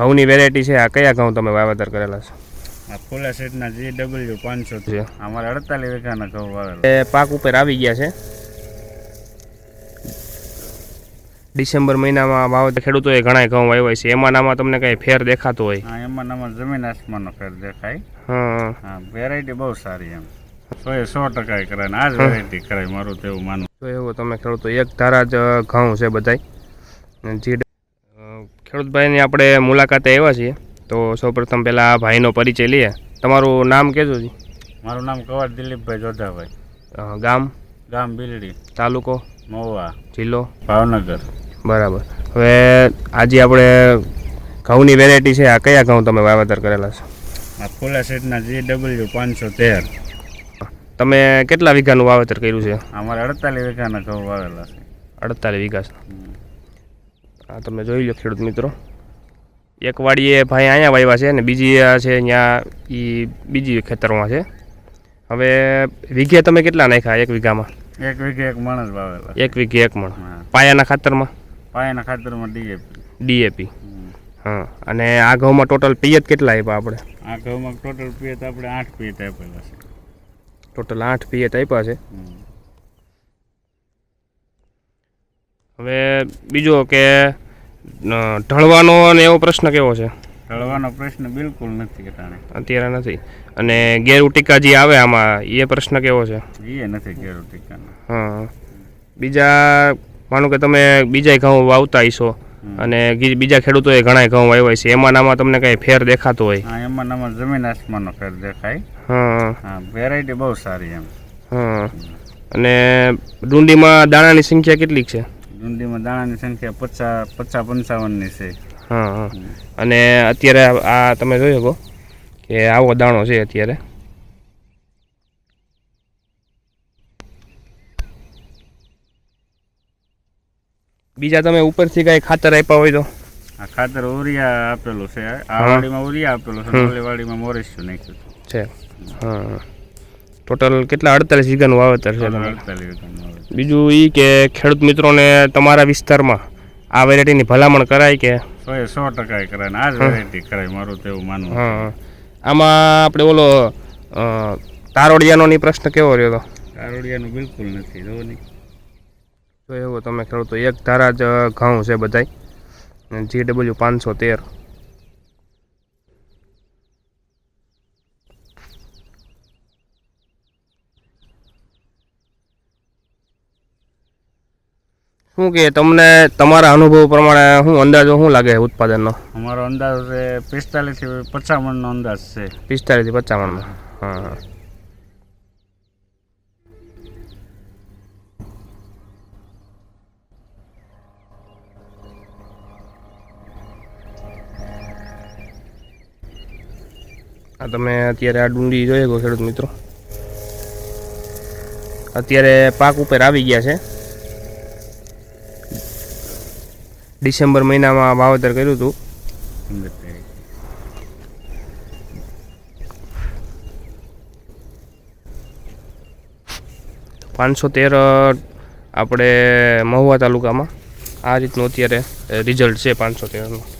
ઘઉંની વેરાયટી છે. આ કયા ઘઉં તમે વાવેતર કરેલા છે? આ ફૂલા સેટના જે ડબલ્યુ પાંચસો છે. અમારે અડતાલીસ વીઘાના ઘઉં વાવેલા. એ પાક ઉપર આવી ગયા છે. ડિસેમ્બર મહિનામાં વાવેતર ખેડૂતોએ ઘણા ઘઉં વાવ્યા છે. એમાં નામાં તમને કઈ ફેર દેખાતો હોય? હા એમાં નામાં જમીન આસમાનનો ફેર દેખાય. હા. હા વેરાયટી બહુ સારી એમ. સો એ સો ટકા કરાય ને આ જ વેરાયટી કરાય મારું તો એવું માનવું. તો એવું તમે ખેડૂતો એક ધારા જ ઘઉં છે બધાય. જે ખેડૂતભાઈની આપણે મુલાકાતે આવ્યા છીએ. તો સૌપ્રથમ પહેલાં આ ભાઈનો પરિચય લઈએ. તમારું નામ કહેજો જી. મારું નામ કવાડ દિલીપભાઈ જોધાભાઈ. ગામ? ગામ બિલડી. તાલુકો? મહુવા. જિલ્લો? ભાવનગર. બરાબર. હવે આજે આપણે ઘઉંની વેરાયટી છે. આ કયા ઘઉં તમે વાવેતર કરેલા છે? આ ફૂલા સેટના જી ડબલ્યુ પાંચસો તેર. તમે કેટલા વીઘાનું વાવેતર કર્યું છે? અમારે અડતાલીસ વીઘાના ઘઉં વાવેલા છે. અડતાલીસ વીઘા. આ તમે જોઈ લો ખેડૂત મિત્રો. એક વાડીએ ભાઈ અહીંયા વાવ્યા છે અને બીજી આ છે અહીંયા એ બીજી ખેતરમાં છે. હવે વીઘે તમે કેટલા નાખ્યા એક વીઘામાં? એક વીઘે એક માણસ વાવેલા. એક વીઘે એક મણ. પાયાના ખાતરમાં? પાયાના ખાતરમાં ડીએપી. ડીએપી. હા અને આ ઘઉંમાં ટોટલ પિયત કેટલા આપ્યા આપણે? આ ઘઉંમાં ટોટલ પિયત આપણે આઠ પિયત આપેલા છે. ટોટલ આઠ પિયત આપ્યા છે. હવે બીજો કે ઢળવાનો અને એવો પ્રશ્ન કેવો છે? ઢળવાનો પ્રશ્ન બિલકુલ નથી અત્યારે નથી. અને ગેરુ ટીકા જે આવે આમાં એ પ્રશ્ન કેવો છે? એ નથી ગેરુટિકાનો ટીકાના હા. બીજા માનો કે તમે બીજા ઘઉં વાવતા હશો અને બીજા ખેડૂતોએ ઘણા ઘઉં વાવ્યા છે એમાં નામાં તમને કઈ ફેર દેખાતો હોય? હા એમાં નામાં જમીન આસમાનનો ફેર દેખાય. હા. હા વેરાયટી બહુ સારી એમ. હા. અને ડુંડીમાં દાણાની સંખ્યા કેટલીક છે? ડુંડીમાં દાણાની સંખ્યા પચાસ પચાસ પંચાવનની છે. હા અને અત્યારે આ- તમે જોઈ શકો કે આવો દાણો છે અત્યારે. બીજા તમે ઉપરથી કઈ ખાતર આપ્યા હોય તો? આ ખાતર ઓરિયા આપેલું છે. આ વાડીમાં ઉરિયા આપેલું છે. ઓલી વાડીમાં મોરેસ્યું નાખ્યું છે. હા. ટોટલ કેટલા અડતાલીસ વીઘાનું વાવેતર છે. બીજું એ કે ખેડૂત મિત્રોને તમારા વિસ્તારમાં આ વેરાયટીની ભલામણ કરાય કે? સો સો ટકા કરાય આ જ વેરાયટી કરાય મારું તેવું માનવું હા આમાં આપણે ઓલો તારોડિયાનો ની પ્રશ્ન કેવો રહ્યો હતો તારોડિયાનો બિલકુલ નથી જો તો એવું તમે ખેડૂતો એક ધારા જ ઘઉં છે બધાય. જી ડબલ્યુ પાંચસો તેર. શું કે તમને તમારા અનુભવ પ્રમાણે શું અંદાજો શું લાગે ઉત્પાદનનો? અમારો અંદાજ છે પિસ્તાલીસથી પચાસ મણનો અંદાજ છે. પિસ્તાલીસથી પચાવનમાં હા હા. આ તમે અત્યારે આ ડુંડી જોઈએ છો ખેડૂત મિત્રો. અત્યારે પાક ઉપર આવી ગયા છે. ડિસેમ્બર મહિનામાં વાવેતર કર્યું હતું. પાંચસો તેર આપણે મહુવા તાલુકામાં. આ રીતનું અત્યારે રિઝલ્ટ છે પાંચસો તેરનું.